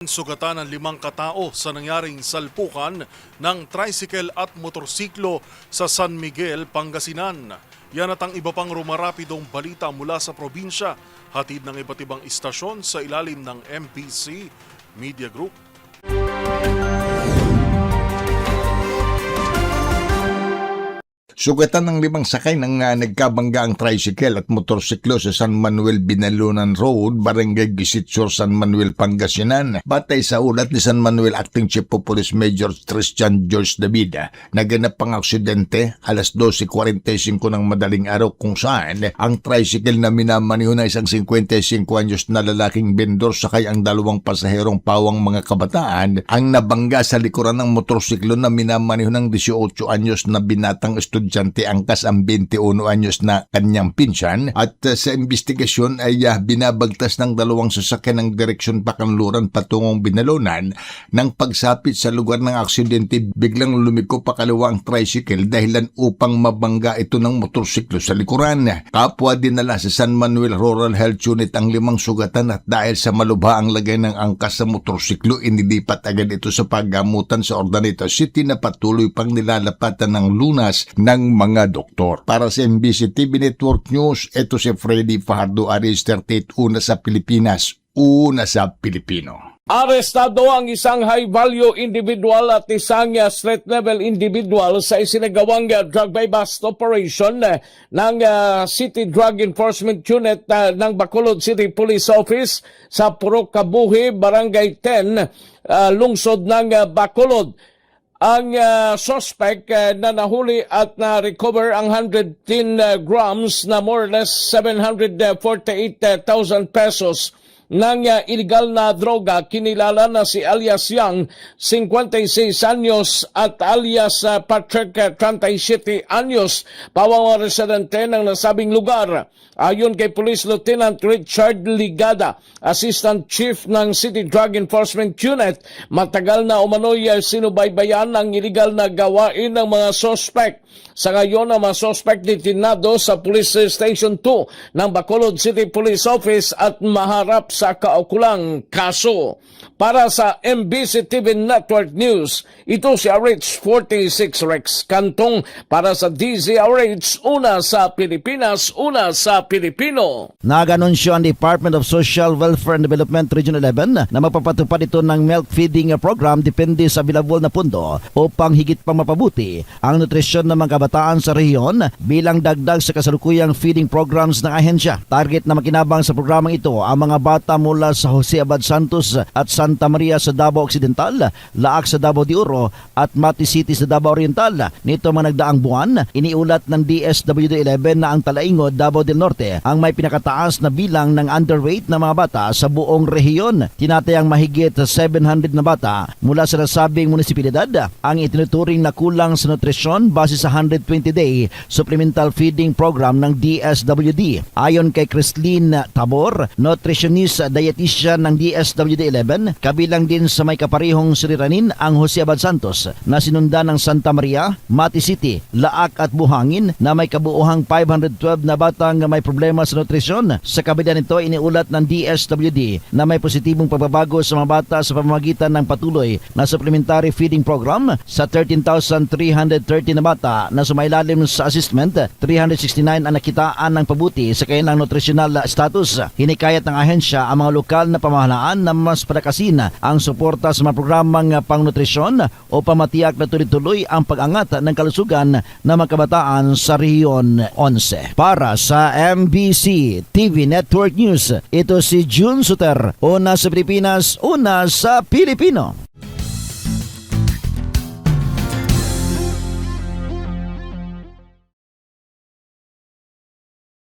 Sugatan ng limang katao sa nangyaring salpukan ng tricycle at motorsiklo sa San Miguel, Pangasinan. Yan at ang iba pang rumarapidong balita mula sa probinsya, hatid ng iba't ibang istasyon sa ilalim ng MPC Media Group. Sugatan ng limang sakay ng uh, nagkabangga ang tricycle at motorsiklo sa San Manuel Binalunan Road, Barangay Gisitsur, San Manuel, Pangasinan. Batay sa ulat ni San Manuel Acting Chief of Police Major Christian George David, naganap ang aksidente alas 12.45 ng madaling araw kung saan ang tricycle na minamaniho na isang 55 anyos na lalaking vendor sakay ang dalawang pasaherong pawang mga kabataan ang nabangga sa likuran ng motorsiklo na minamaniho ng 18 anyos na binatang estudyante angkas ang 21 anyos na kanyang pinsan at uh, sa investigasyon ay uh, binabagtas ng dalawang sasakyan ng direksyon Pakanluran patungong Binalunan nang pagsapit sa lugar ng aksidente biglang lumiko pakalawa ang tricycle dahilan upang mabangga ito ng motorsiklo sa likuran. Kapwa dinala sa San Manuel Rural Health Unit ang limang sugatan at dahil sa malubha ang lagay ng angkas sa motorsiklo inilipat agad ito sa paggamutan sa Ordaneta City na patuloy pang nilalapatan ng lunas ng mga doktor. Para sa MBC TV Network News, ito si Freddy Fajardo Aris 38 una sa Pilipinas, una sa Pilipino. Arestado ang isang high-value individual at isang uh, street-level individual sa isinagawang uh, drug by bust operation uh, ng uh, City Drug Enforcement Unit uh, ng Bacolod City Police Office sa Purok Kabuhi, Barangay 10, uh, lungsod ng uh, Bacolod. Ang uh, suspect uh, na nahuli at na-recover ang 110 uh, grams na more or less 748,000 pesos ng uh, illegal na droga kinilala na si alias Yang 56 anyos at alias uh, Patrick uh, 37 anyos. Pawang residente ng nasabing lugar. Ayon kay Police Lieutenant Richard Ligada Assistant Chief ng City Drug Enforcement Unit matagal na umano'y uh, sinubaybayan ang illegal na gawain ng mga suspect sa ngayon ang mga suspect detinado sa Police Station 2 ng Bacolod City Police Office at maharap sa kaukulang kaso. Para sa MBC TV Network News, ito si RH46 Rex Kantong para sa DZRH, una sa Pilipinas, una sa Pilipino. Nag-anunsyo ang Department of Social Welfare and Development Region 11 na mapapatupad ito ng milk feeding program depende sa bilabol na pundo upang higit pang mapabuti ang nutrisyon ng mga kabataan sa rehiyon bilang dagdag sa kasalukuyang feeding programs ng ahensya. Target na makinabang sa programang ito ang mga bata mula sa Jose Abad Santos at Santa Maria sa Davao Occidental, Laak sa Davao de Oro at Mati City sa Davao Oriental. Nito mga nagdaang buwan, iniulat ng DSWD-11 na ang Talaingod, Davao del Norte ang may pinakataas na bilang ng underweight na mga bata sa buong rehiyon. Tinatayang mahigit 700 na bata mula sa nasabing munisipalidad ang itinuturing na kulang sa nutrisyon base sa 120-day supplemental feeding program ng DSWD. Ayon kay Christine Tabor, nutritionist dietitian ng DSWD-11, kabilang din sa may kaparihong siriranin ang Jose Abad Santos na sinundan ng Santa Maria, Mati City, Laak at Buhangin na may kabuuhang 512 na batang may problema sa nutrisyon. Sa kabila nito, iniulat ng DSWD na may positibong pagbabago sa mga bata sa pamamagitan ng patuloy na supplementary feeding program sa 13,330 na bata na sumailalim sa assessment, 369 ang nakitaan ng pabuti sa kanilang nutritional status. Hinikayat ng ahensya ang mga lokal na pamahalaan na mas palakasin ang suporta sa mga programang pangnutrisyon o pamatiyak na tuloy-tuloy ang pag-angat ng kalusugan ng mga kabataan sa Rehiyon 11. Para sa MBC TV Network News, ito si June Suter, una sa Pilipinas, una sa Pilipino.